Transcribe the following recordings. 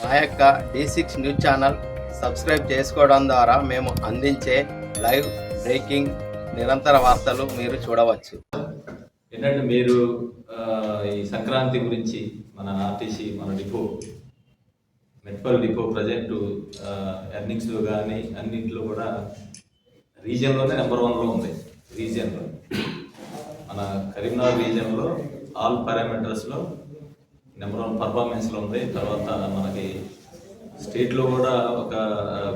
మా యొక్క D six news channel subscribe చేసుకోవడం ద్వారా మేము అందించే లైవ్ బ్రేకింగ్ నిరంతర వార్తలు మీరు చూడవచ్చు. ఏంటంటే మీరు ఈ సంక్రాంతి గురించి మన ఆర్టీసీ మన డిపో మెట్పల్ డిపో ప్రజెంట్ ఎర్నింగ్స్లో కానీ అన్నింటిలో కూడా రీజియన్లోనే నెంబర్ వన్లో ఉంది. రీజియన్లో. మన కరీంనగర్ రీజియన్లో ఆల్ పారామీటర్స్లో నెంబర్ వన్ పర్ఫార్మెన్స్లో ఉంది. తర్వాత మనకి స్టేట్లో కూడా ఒక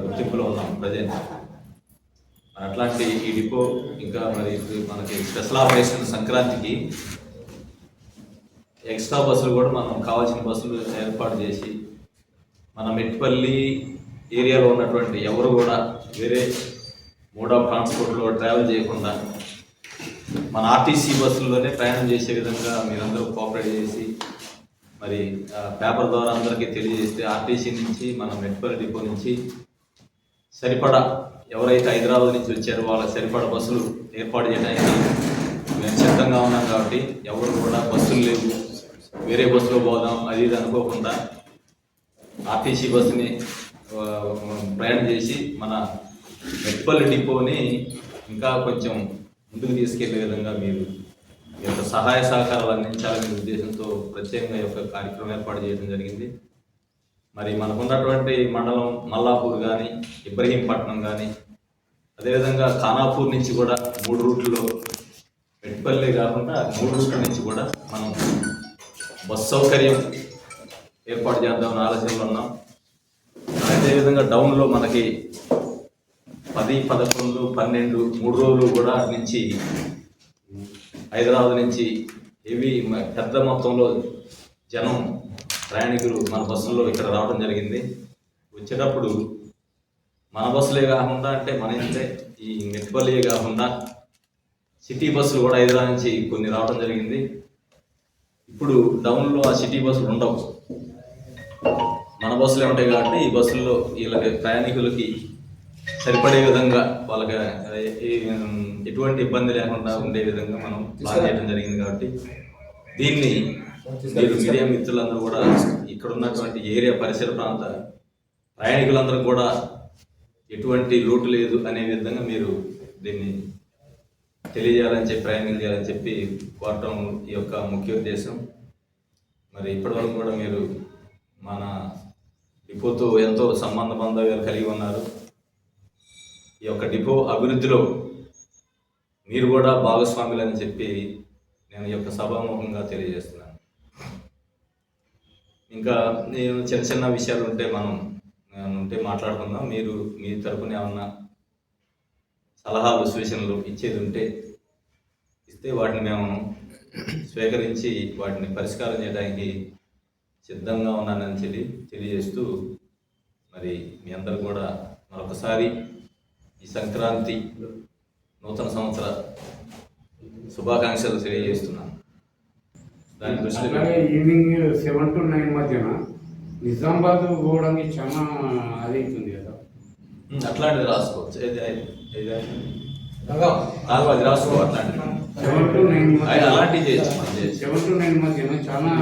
గుర్తింపులో ఉన్నాం ప్రజెంట్. మరి అట్లాంటి ఈ డిపో ఇంకా మరి మనకి స్పెషల్ ఆపరేషన్ సంక్రాంతికి ఎక్స్ట్రా బస్సులు కూడా మనం కావాల్సిన బస్సులు ఏర్పాటు చేసి మన మెట్పల్లి ఏరియాలో ఉన్నటువంటి ఎవరు కూడా వేరే మోడ్ ఆఫ్ ట్రాన్స్పోర్ట్లో ట్రావెల్ చేయకుండా మన ఆర్టీసీ బస్సుల్లోనే ప్రయాణం చేసే విధంగా మీరందరూ కోఆపరేట్ చేసి మరి ఆ, పేపర్ ద్వారా అందరికీ తెలియజేస్తే ఆర్టీసీ నుంచి మన మెట్పల్లి డిపో నుంచి సరిపడా ఎవరైతే హైదరాబాద్ నుంచి వచ్చారో వాళ్ళకి సరిపడా బస్సులు ఏర్పాటు చేయడానికి మేము సిద్ధంగా ఉన్నాం కాబట్టి ఎవరు కూడా బస్సులు లేవు. వేరే బస్సులో పోదాం అది ఇది అనుకోకుండా ఆర్టీసీ బస్సుని ప్రయాణం చేసి మన మెట్పల్లి డిపోని ఇంకా కొంచెం ముందుకు తీసుకెళ్ళే విధంగా మీరు యొక్క సహాయ సహకారాలు అందించాలనే ఉద్దేశంతో ప్రత్యేకంగా యొక్క కార్యక్రమం ఏర్పాటు చేయడం జరిగింది. మరి మనకున్నటువంటి మండలం మల్లాపూర్ కానీ ఇబ్రహీంపట్నం కానీ అదేవిధంగా ఖానాపూర్ నుంచి కూడా మూడు రూట్లో మెట్పల్లి కాకుండా మూడు రూట్ల నుంచి కూడా మనం బస్ సౌకర్యం ఏర్పాటు చేద్దామని ఆలోచనలో ఉన్నాం. అదేవిధంగా డౌన్లో మనకి పది పదకొండు పన్నెండు మూడు రోజులు కూడా అటు నుంచి హైదరాబాద్ నుంచి హెవీ పెద్ద మొత్తంలో జనం ప్రయాణికులు మన బస్సుల్లో ఇక్కడ రావడం జరిగింది. వచ్చేటప్పుడు మన బస్సులే కాకుండా అంటే మన ఇంతే ఈ మెట్పల్లియే కాకుండా సిటీ బస్సులు కూడా హైదరాబాద్ నుంచి కొన్ని రావడం జరిగింది. ఇప్పుడు డౌన్లో ఆ సిటీ బస్సులు ఉండవు. మన బస్సులే ఉంటాయి కాబట్టి ఈ బస్సుల్లో వీళ్ళకి ప్రయాణికులకి సరిపడే విధంగా వాళ్ళకి ఎటువంటి ఇబ్బంది లేకుండా ఉండే విధంగా మనం ప్లాన్ చేయడం జరిగింది కాబట్టి దీన్ని మీరు మీడియా మిత్రులందరూ కూడా ఇక్కడ ఉన్నటువంటి ఏరియా పరిసర ప్రాంత ప్రయాణికులందరూ కూడా ఎటువంటి లోటు లేదు అనే విధంగా మీరు దీన్ని తెలియజేయాలని చెప్పి ప్రయాణం చేయాలని చెప్పి కోరటం ఈ యొక్క ముఖ్య ఉద్దేశం. మరి ఇప్పటివరకు కూడా మీరు మన డిపోతో ఎంతో సంబంధ బాంధవ్యాలు కలిగి ఉన్నారు. ఈ యొక్క డిపో అభివృద్ధిలో మీరు కూడా భాగస్వాములని చెప్పి నేను యొక్క సభాముఖంగా తెలియజేస్తున్నాను. ఇంకా నేను చిన్న చిన్న విషయాలు ఉంటే మనం ఉంటే మాట్లాడుకుందాం. మీరు మీ తరపున ఏమన్నా సలహాలు సూచనలు ఇచ్చేది ఉంటే ఇస్తే వాటిని మేము స్వీకరించి వాటిని పరిష్కారం చేయడానికి సిద్ధంగా ఉన్నానని చెప్పి తెలియజేస్తూ మరి మీ అందరు కూడా మరొకసారి ఈ సంక్రాంతి నూతన సంవత్సర శుభాకాంక్షలు తెలియజేస్తున్నాను. దాని దృష్టిలో ఈవినింగ్ సెవెన్ టు నైన్ మధ్యన నిజామాబాద్ పోవడానికి చాలా అది అవుతుంది కదా. ఉమ్, అట్లాంటిది రాసుకోవచ్చు. ఏది ఏది నాలుగు అది రాసుకో అట్లాంటిది. సెవెన్ టు నైన్ అలాంటివి చేయొచ్చు మనం చేయొచ్చు. సెవెన్ టు నైన్ మధ్యన చాలా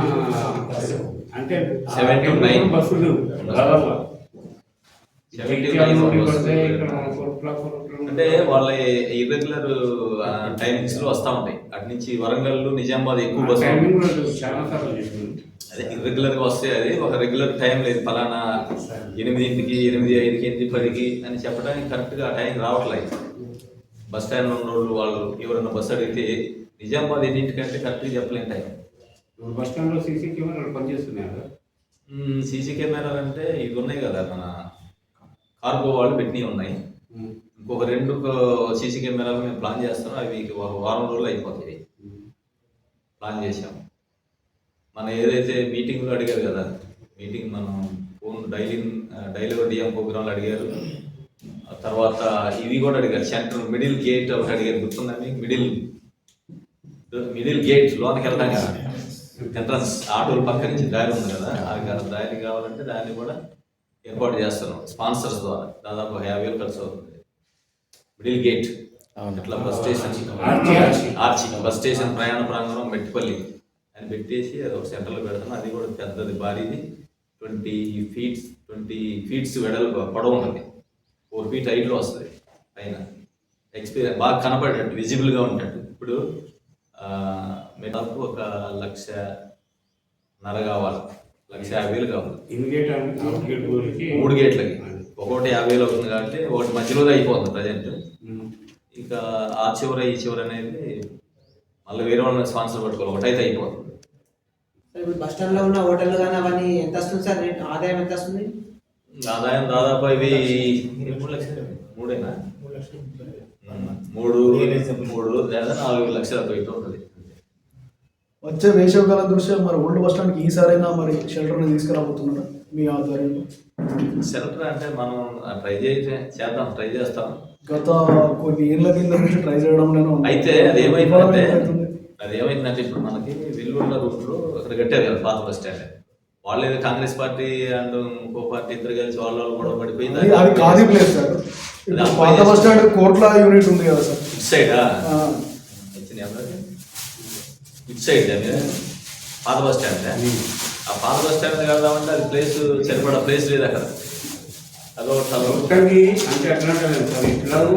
అంటే Seven to nine. బస్సులు దాదాపు Seven to జగిత్యాల nine నుండి బస్సులు. పడితే ఇక్కడ అంటే వాళ్ళ ఇర్రెగ్యులర్ టైమింగ్స్లో వస్తా ఉంటాయి. అటు నుంచి వరంగల్ నిజామాబాద్ ఎక్కువ బస్సు అదే ఇర్రెగ్యులర్గా వస్తే అది ఒక రెగ్యులర్ టైం లేదు. ఫలానా ఎనిమిదింటికి ఎనిమిది ఐదుకి ఎనిమిది పదికి అని చెప్పడానికి కరెక్ట్గా ఆ టైం రావట్లేదు బస్ స్టాండ్ ఉన్న వాళ్ళు వాళ్ళు ఎవరైనా బస్సు అడిగితే నిజామాబాద్ ఎన్నింటికంటే కరెక్ట్గా చెప్పలేని టైం ఇప్పుడు బస్ స్టాండ్లో సీసీ కెమెరాలు పనిచేస్తున్నాయి? సీసీ కెమెరాలు అంటే ఇవి ఉన్నాయి కదా మన కార్గో వాళ్ళు పెట్టినవి ఉన్నాయి. ఇంకొక రెండు సీసీ కెమెరాలు మేము ప్లాన్ చేస్తాం అవి ఒక వారం రోజులు అయిపోతాయి. ప్లాన్ చేసాం మన ఏదైతే మీటింగ్లో అడిగారు కదా మీటింగ్ మనం ఫోన్ డైలీ డైలీ డిఎం ప్రోగ్రాంలు అడిగారు. ఆ తర్వాత ఇవి కూడా అడిగారు. సెంటర్ మిడిల్ గేట్ ఒకటి అడిగారు. గుర్తుందా మీకు? మిడిల్ మిడిల్ గేట్ లోనికి వెళ్ళడానికి ఎంట్రన్స్ ఆటోల పక్క నుంచి దారి ఉంది కదా. అది కాదు దారి కావాలంటే దాన్ని కూడా ఏర్పాటు చేస్తున్నాం. స్పాన్సర్స్ ద్వారా. దాదాపు యాభై వేలు ఖర్చు అవుతుంది. మిడిల్ గేట్ అవును. ఇట్లా bus station arch, bus station ప్రయాణ ప్రాంగణం మెట్టిపల్లి. అని పెట్టేసి అది ఒక సెంటర్లో పెడతాను అది కూడా పెద్దది భారీది. ట్వంటీ ఫీట్స్ ట్వంటీ ఫీట్స్ వెడల్పు పొడవు ఉంటుంది. ఫోర్ ఫీట్ హైట్లో వస్తుంది పైన. ఎక్స్పీరియన్స్ బాగా కనపడేటట్టు విజిబుల్గా ఉండేటట్టు. ఇప్పుడు మీకు ఒక లక్ష నర కావాలి. లక్ష యాభై వేలు కావాలి. ఇన్గేట్ అండ్ అవుట్ గేట్ ఊరికి మూడు గేట్లకి. ఒకటి యాభై వేలు అవుతుంది కాబట్టి ఒకటి మధ్యలో అయిపోతుంది ప్రజెంట్. ఇంకా ఆ చివర ఈ చివర అనేది మళ్ళీ వేరే వాళ్ళని స్పాన్సర్ పట్టుకోవాలి. ఒకటైతే అయిపోతుంది. ఇప్పుడు బస్ స్టాండ్లో ఉన్న హోటల్ కానీ అవన్నీ ఎంత వస్తుంది సార్ ఆదాయం ఎంత వస్తుంది? ఆదాయం దాదాపు ఇవి మూడు లక్షలు. మూడేనా? మూడు మూడు లేదా నాలుగు లక్షల ఉంటుంది వచ్చే వేసవికాలం దృష్ట్యా మరి ఓల్డ్ బస్ స్టాండ్కి ఈసారైనా మరి షెల్టర్ని తీసుకురాబోతున్నారా మీ ఆధ్వర్యంలో? షెల్టర్ అంటే మనం ట్రై చేసే చేద్దాం ట్రై చేస్తాం. గత కొన్ని ఏళ్ళ కింద నుంచి ట్రై చేయడంలోనే ఉంది. అయితే అది ఏమవుతుంది? అది ఏమైందంటే ఇప్పుడు మనకి వెల్లుల్లి రూట్లో అక్కడ కట్టారు కదా పాత బస్ స్టాండ్. వాళ్ళు ఏదో కాంగ్రెస్ పార్టీ అండ్ ఇంకో పార్టీ ఇద్దరు కలిసి వాళ్ళ వాళ్ళు గొడవ పడిపోయింది? అది కాదు ప్లేస్ సార్. పాత బస్ స్టాండ్ కోట్ల యూనిట్ ఉంది కదా సార్. ఇటు సైడా ఆ, వచ్చినాయి అందరికి? ఇటు సైడ్ అది పాత బస్ స్టాండ్ ఆ పాత బస్ స్టాండ్ వెళ్దామంటే అది ప్లేస్ సరిపడా ప్లేస్ లేదు అక్కడ. అదో తలో ఒక్కరికి అంటే అట్లా సార్ ఇట్లాగూ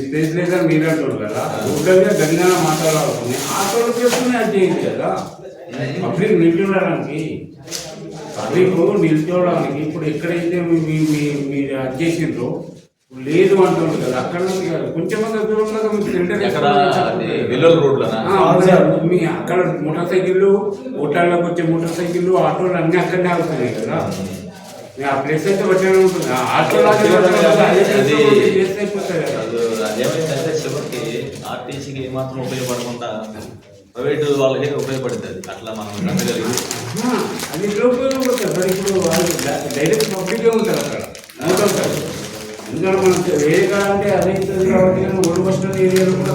స్పేస్ లేదని మీరు అంటారు కదా ఊళ్ళగా గంగా మాట్లాడాలి ఆటోలు చేసుకుని అది చేయండి కదా. పబ్లిక్ నిల్చోడానికి పబ్లిక్ నిల్చోవడానికి ఇప్పుడు ఎక్కడైతే మీ- మీ- మీరు అది చేసిండ్రో లేదు అంటున్నారు కదా అక్కడ నుంచి కాదు. కొంచెం దూరంలో. మీ అక్కడ మోటార్ సైకిళ్ళు హోటల్లోకి వచ్చే మోటార్ సైకిళ్ళు ఆటోలు అన్ని అక్కడనే అవుతున్నాయి కదా. ఆ ప్లేస్ అయితే వచ్చేది ఉంటుంది? ఆ ఆటోలు అదే ఉంటుంది కదా, అదే place లో ఒకటి చేస్తే అయిపోతుంది కదా. అది అదేమైందంటే చివరికి ఆర్టీసీకి ఏమాత్రం ఉపయోగపడకుండా ప్రైవేట్ వాళ్ళకి ఉపయోగపడుతుంది అట్లా మనం ఆ, అది ఉపయోగపడుతుంది ఇప్పుడు వాళ్ళు డైరెక్ట్ పబ్లికే ఉంటారు అక్కడ. ఎందుకంటే మనం వేరే కాదంటే అదే అవుతుంది కాబట్టి కానీ ఓల్డ్ బస్ స్టాండ్ ఏరియాలో కూడా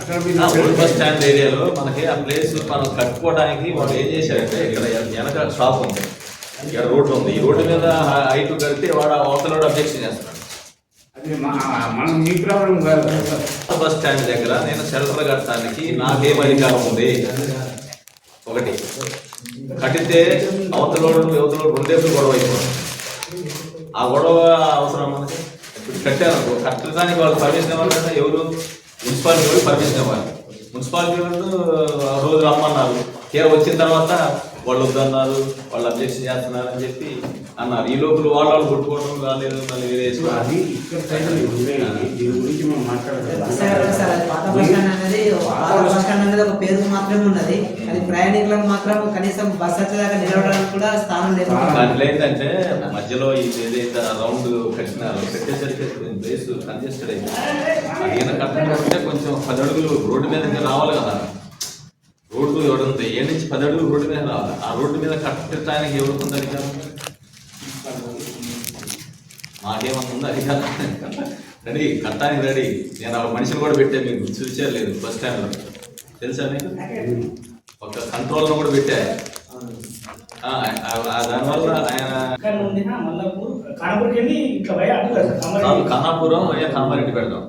అక్కడ ఓల్డ్ బస్ స్టాండ్ ఏరియాలో మనకి ఆ ప్లేస్ మనం కట్టుకోవడానికి వాళ్ళు ఏం చేశారంటే ఇక్కడ వెనక షాప్ ఉంది. ఇక్కడ రోడ్డు ఉంది. ఈ రోడ్డు మీద హైట్ కడితే వాడు అవతల అబ్జెక్షన్ చేస్తున్నాడు. మనం మీ ప్రాబ్లం కాదు. బస్ స్టాండ్ దగ్గర నేను షెల్టర్ కట్టడానికి నాకేం అధికారం ఉంది? ఒకటి. కట్టితే అవతలోడు యువతలోడు రెండేపులు గొడవ అయిపోతుంది. ఆ గొడవ అవసరం మనకి? ఇప్పుడు కట్టారు కట్టడానికి వాళ్ళు పర్మిషన్ ఇవ్వాలంటే ఎవరు? మున్సిపాలిటీ వాళ్ళు పర్మిషన్ ఇవ్వాలి. మున్సిపాలిటీ వాళ్ళు ఆ రోజు రమ్మన్నారు. కేర్ వచ్చిన తర్వాత వాళ్ళు వద్దన్నారు వాళ్ళు అబ్జెక్షన్ చేస్తున్నారు అని చెప్పి అన్నారు. ఈ లోపల వాళ్ళు వాళ్ళు కొట్టుకోవడం కాలేదు మళ్ళీ వేరే అది ఇక్కడ దీని గురించి మనం మాట్లాడలేదు బస్ స్టాండ్ సార్ అది పాత బస్ స్టాండ్ అనేది పాత బస్ స్టాండ్ అనేది ఒక పేరుకు మాత్రమే ఉన్నది. అది ప్రయాణికులకు మాత్రం కనీసం బస్ వచ్చేదాకా నిలవడానికి కూడా స్థానం లేదు. దాంట్లో ఏంటంటే మధ్యలో ఇది ఏదైతే రౌండ్ కట్టినారో పెట్టేసరికి ప్లేస్ కంజెస్టెడ్ అయింది. అది ఏదైనా కట్టడంటే కొంచెం పది అడుగులు రోడ్డు మీద రావాలి కదా. ఎవడుంది ఏ నుంచి పది అడుగులు రోడ్డు మీద రావాలి. ఆ రోడ్డు మీద కట్టడానికి ఎవరుకుంది అధికారం? మాకేమన్నా ఉందా అధికారం? రెడీ కట్టడానికి రెడీ. నేను ఆ మనిషిని కూడా పెట్టా మీకు చూసారు లేదు బస్ స్టాండ్లో తెలుసా మీకు? ఒక కంట్రోల్ను కూడా పెట్టా. దానివల్ల ఆయన కామారెడ్డి. పెడదాం.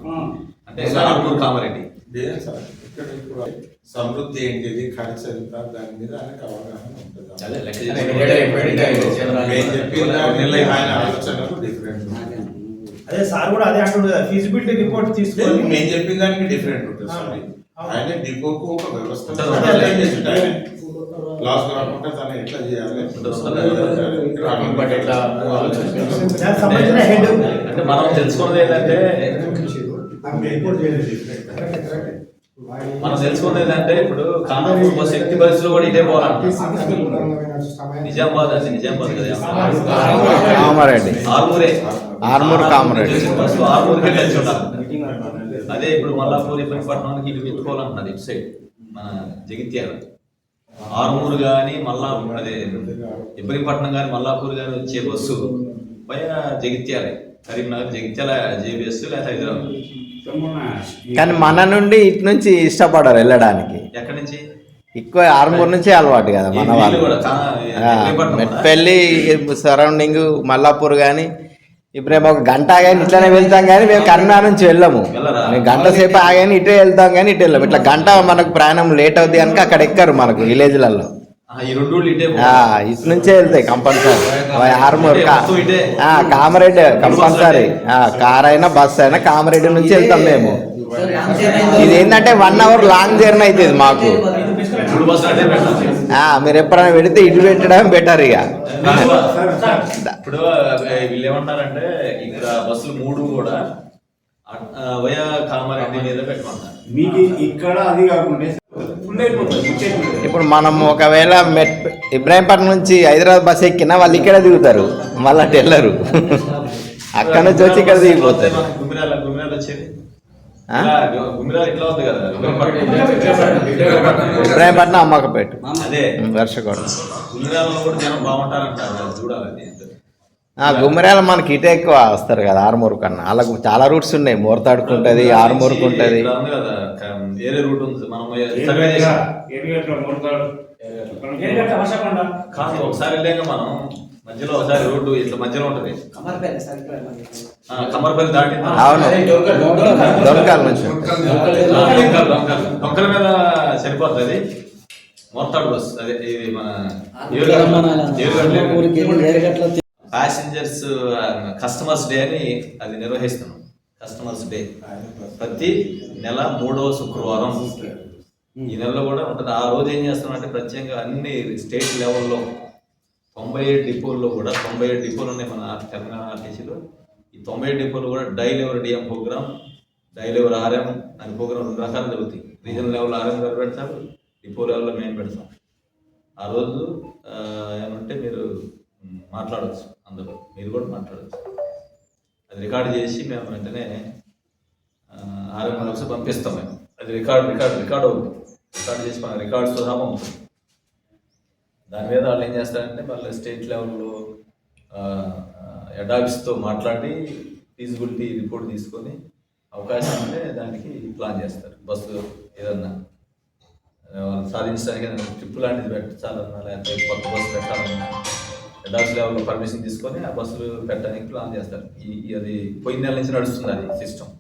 అంటే కన్నాపూర్ కామారెడ్డి. ఇక్కడ ఇప్పుడు సమృద్ధి ఏంటిది? ఖర్చు ఎంత దాని మీద ఆయనకు అవగాహన ఉంటుంది? ఆయన డిఫరెంట్ అదే సార్ కూడా అదే అంటుండే కదా ఫీజిబిలిటీ రిపోర్ట్ తీసుకొని మేము చెప్పిన దానికి డిఫరెంట్ ఉంటుంది సార్ ఆయన డిపోకు ఒక వ్యవస్థ. లాస్ కాకుండా తను ఎట్లా చేయాలి? అంటే మనం తెలుసుకున్నది ఏంటంటే మనం తెలుసుకున్నది ఏంటంటే ఇప్పుడు కానాపూర్ బస్ ఎక్కి బస్సులో కూడా ఇదే పోవాలంట నిజామాబాద్ అది నిజామాబాద్ కామారెడ్డి. ఆర్మూరే. ఆర్మూర్ కామారెడ్డి. బస్సు ఆర్మూర్కే కలిసి ఉండాలి అదే ఇప్పుడు మల్లాపూర్ ఇబ్బందిపట్నానికి ఇటు పెట్టుకోవాలంటున్నది ఇటు సైడ్ మన జగిత్యాల. ఆర్మూర్ కానీ మల్లా అదే ఇబ్రహీంపట్నం కానీ మల్లాపూర్ కానీ వచ్చే బస్సు. పైన జగిత్యాల. కరీంనగర్ జగిత్యాల జేబీఎస్ లేదా హైదరాబాద్? కానీ మన నుండి ఇటు నుంచి ఇష్టపడరు వెళ్ళడానికి. ఎక్కడి నుంచి? ఎక్కువ ఆర్మూర్ నుంచి అలవాటు కదా మన వీళ్ళు? మెట్పల్లి సరౌండింగ్ మల్లాపూర్ కానీ ఇప్పుడు ఒక గంట ఆగాని ఇట్లనే వెళ్తాం కానీ మేము కరీంనగర్ నుంచి వెళ్ళము. గంట సేపు ఆగాని ఇటే వెళ్తాం కానీ ఇటు వెళ్ళాము. ఇట్లా గంట మనకు ప్రయాణం లేట్ అవుద్ది కనుక అక్కడ ఎక్కరు మనకు విలేజ్లలో. ఇటే నుంచే వెళ్తాయి కంపల్సరీ. ఆర్మూర్ కామారెడ్డి కంపల్సరీ. ఆ, కార్ అయినా బస్ అయినా కామారెడ్డి నుంచి వెళ్తాం మేము. ఇది ఏంటంటే వన్ అవర్ లాంగ్ జర్నీ అవుతుంది మాకు. మీరు ఎప్పుడైనా పెడితే ఇటు పెట్టడం బెటర్ ఇక. ఇప్పుడు వీళ్ళు ఏమంటారంటే ఇక్కడ బస్సులు మూడు కూడా వయా కామారెడ్డి మీద పెట్టమంటారు. మీకు ఇక్కడ అది కాకుండా ఇప్పుడు మనం ఒకవేళ మెట్ ఇబ్రాహీంపట్నం నుంచి హైదరాబాద్ బస్ ఎక్కినా వాళ్ళు ఇక్కడ దిగుతారు. మళ్ళీ వెళ్ళరు అక్కడ నుంచి వచ్చి ఇక్కడ దిగిపోతారు. ఇబ్రాహీంపట్నం అమ్మకపేట. వర్షకోట. గుమ్మరాల మనకి ఇటే ఎక్కువ వస్తారు కదా ఆరుమూరు కన్నా. అలాగ చాలా రూట్స్ ఉన్నాయి. మోరతాడుకు ఉంటుంది ఆరుమూరుకు ఉంటుంది ఒకసారి వెళ్ళాక మనం మధ్యలో ఒకసారి రోడ్డు ఇట్లా మధ్యలో ఉంటది. కమర్పల్లి సరిపోయి ఆ, కమ్మరపల్లి దాటి అవును. దొంగకాల నుంచి. డొక్కల మీద సరిపోతుంది. బస్ అదే ఇది మన ప్యాసింజర్స్ కస్టమర్స్ డే అని అది నిర్వహిస్తున్నాం. కస్టమర్స్ డే ప్రతి నెల మూడవ శుక్రవారం. ఈ నెలలో కూడా ఉంటుంది. ఆ రోజు ఏం చేస్తున్నాం అంటే ప్రత్యేకంగా అన్ని స్టేట్ లెవెల్లో తొంభై ఏడు డిపోల్లో కూడా తొంభై ఏడు డిపోలు ఉన్నాయి మన తెలంగాణ ఆర్టీసీలో ఈ తొంభై ఏడు డిపోలు కూడా dial your DM programme dial your RM అనే ప్రోగ్రామ్ రెండు రకాలు జరుగుతాయి. రీజనల్ లెవెల్ ఆర్ఎం గారు పెడతారు డిపో లెవెల్లో మేము పెడతాం. ఆ రోజు ఏమంటే మీరు మాట్లాడవచ్చు అందరూ మీరు కూడా మాట్లాడచ్చు. అది రికార్డ్ చేసి మేము వెంటనే ఆరోగ్య వచ్చి పంపిస్తాం మేము. అది రికార్డు రికార్డ్ రికార్డు అవుతుంది రికార్డ్ చేసి మన రికార్డ్స్ సుధామ పంపుతాం దాని మీద వాళ్ళు ఏం చేస్తారంటే మళ్ళీ స్టేట్ లెవెల్లో ఎడాబిస్తో మాట్లాడి ఫీజిబిలిటీ రిపోర్ట్ తీసుకొని అవకాశం ఉంటే దానికి ప్లాన్ చేస్తారు. బస్సు ఏదన్నా. సాధించడానికి ట్రిప్ లాంటిది పెట్టాలన్నా లేకపోతే కొత్త బస్సు పెట్టాలన్నా. ఎడాప్స్ లెవెల్లో పర్మిషన్ తీసుకొని ఆ బస్సులు పెట్టడానికి ప్లాన్ చేస్తారు. ఈ అది పోయిన నెల నుంచి నడుస్తుంది అది సిస్టమ్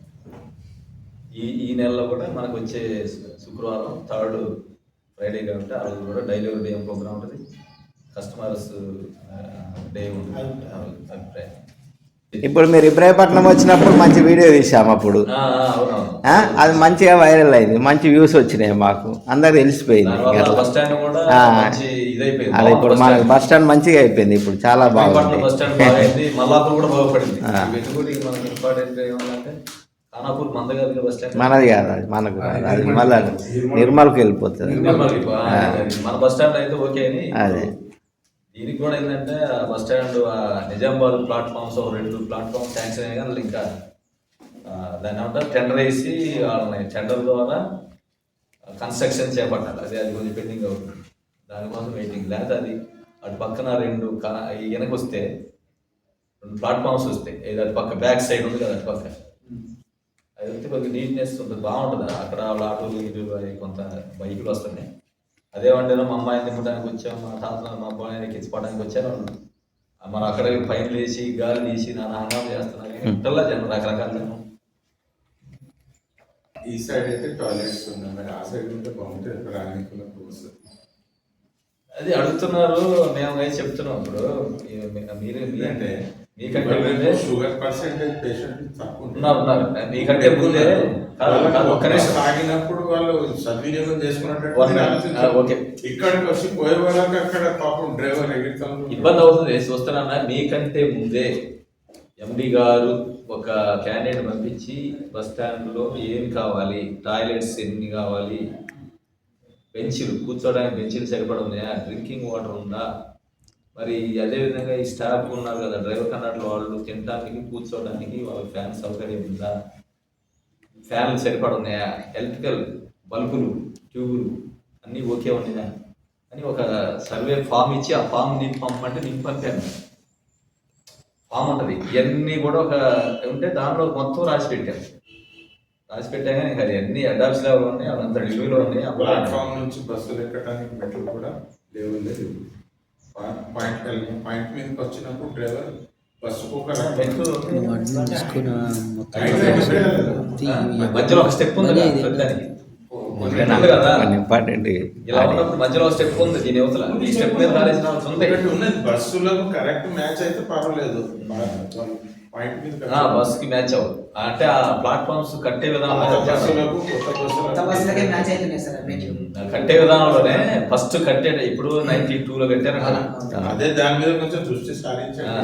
ఈ ఈ నెలలో కూడా మనకు వచ్చే శుక్రవారం థర్డ్ ఫ్రైడే కాబట్టి ఆ రోజు కూడా డైలీ డే ప్రోగ్రామ్ ఉంటుంది. కస్టమర్స్ డే ఉంటుంది. అభిప్రాయం. ఇప్పుడు మీరు ఇబ్రాహీంపట్నం వచ్చినప్పుడు మంచి వీడియో తీసాము అప్పుడు. ఆ, ఆ, అవునవును. ఆ, అది మంచిగా వైరల్ అయింది. మంచి వ్యూస్ వచ్చినాయి మాకు. అందరికి తెలిసిపోయింది. అది ఇప్పుడు మనకి బస్ స్టాండ్ మంచిగా అయిపోయింది. ఇప్పుడు చాలా బాగుంది. మనది కాదు అది మనకు కాదు. అది మళ్ళీ నిర్మల్కి వెళ్ళిపోతుంది. నిర్మల్కి, ఆ, ఆ. మన బస్ స్టాండ్ అయితే ఓకే అని అదే. దీనికి కూడా ఏంటంటే బస్ స్టాండ్ నిజామాబాద్ ప్లాట్ఫామ్స్ ఒక రెండు ప్లాట్ఫామ్ శాంక్షన్ అయ్యి కానీ ఇంకా దాన్ని ఏమంటారు టెండర్ వేసి వాళ్ళని టెండర్ ద్వారా కన్స్ట్రక్షన్ చేపట్టాలి. అది అది కొంచెం పెండింగ్ అవుతుంది. దానికోసం వెయిటింగ్ లేకపోతే అది అటు పక్కన రెండు వెనక్కి వెనక వస్తే రెండు ప్లాట్ఫామ్స్ వస్తాయి ఏది అటు పక్క బ్యాక్ సైడ్ ఉంది కదా అటు పక్క. అది వస్తే కొద్దిగా నీట్నెస్ ఉంటుంది బాగుంటుంది. అక్కడ వాళ్ళ ఆటోలు ఇటు అవి కొంత బైకులు వస్తున్నాయి. అదేమంటే మా అమ్మాయిని తిప్పడానికి వచ్చాం మా తాత మా అబ్బాయిని ఎక్కించుకోవడానికి వచ్చారు వాళ్ళు. మనం అక్కడ పైన లేచి గాలి తీసి నాన్న హంగామా చేస్తున్నారు. ఇంటల్లా జనం రకరకాల జనం. ఈ సైడ్ అయితే టాయిలెట్స్ ఉన్నాయి మరి ఆ సైడ్ ఉంటే బాగుంటుంది ప్రయాణికుల కోసం అది అడుగుతున్నారు మేము ఏం చెప్తున్నాం ఇప్పుడు. మీరే ఎందుకంటే మీకంటే ముందే షుగర్ పర్సెంటేజ్ పేషెంట్ తక్కువ. ఉన్నారు ఉన్నారు. మీకంటే ముందే కాదు, కాదు, ఒక్క నిమిషం. తాగినప్పుడు వాళ్ళు సద్వినియోగం చేసుకున్నట్టు okay. ఇక్కడికి వచ్చి పోయే వాళ్ళకి అక్కడ పాపం డ్రైవర్ ఎగిరితాను ఇబ్బంది అవుతుంది. చూస్తున్నా మీకంటే ముందే ఎండి గారు ఒక క్యాండిడేట్ పంపించి బస్ స్టాండ్లో ఏమి కావాలి? టాయిలెట్స్ ఎన్ని కావాలి? బెంచీలు కూర్చోడానికి బెంచీలు సరిపడ ఉన్నాయా డ్రింకింగ్ వాటర్ ఉందా? మరి అదే విధంగా ఈ స్టాఫ్ ఉన్నారు కదా డ్రైవర్ కన్నట్లు వాళ్ళు తినడానికి కూర్చోవడానికి వాళ్ళ ఫ్యాన్ సౌకర్యం ఉందా? ఫ్యాన్లు సరిపడ ఉన్నాయా? ఎలక్ట్రికల్ బల్బులు ట్యూబులు అన్నీ ఓకే ఉన్నాయా? అని ఒక సర్వే ఫామ్ ఇచ్చి ఆ ఫామ్ నింపి నింపంపాను ఫామ్ ఉంటుంది. ఇవన్నీ కూడా ఒక ఉంటే దాంట్లో మొత్తం రాసి పెట్టాను రాసి పెట్టాక నీకు అది అన్ని అడాప్స్ లెవెల్ ఉన్నాయి అవంతా రివ్యూలో ఉన్నాయి ప్లాట్ఫామ్ నుంచి బస్సులు ఎక్కడానికి మెట్లు కూడా లేవు లేదు. పాయింట్ పాయింట్ మీదకి వచ్చినప్పుడు డ్రైవర్ బస్సుకు ఒక మెట్లు ఐదు మధ్యలో ఒక స్టెప్ ఉంది ఇంపార్టెంట్ ఇలా ఉన్నప్పుడు మధ్యలో స్టెప్ ఉంది దీని యువతల ఈ స్టెప్ మీద రాలేసిన ఉంది ఒకటి ఉన్నది బస్సులకు కరెక్ట్ మ్యాచ్ అయితే పర్వాలేదు. ఆ, బస్కి మ్యాచ్ అవ్వదు. అంటే ఆ ప్లాట్ఫామ్స్ కట్టే విధానం కట్టే విధానంలోనే ఫస్ట్ కట్టే ఇప్పుడు నైన్టీ టూ లో కట్టారంట అదే దాని మీద కొంచెం దృష్టి ఆ.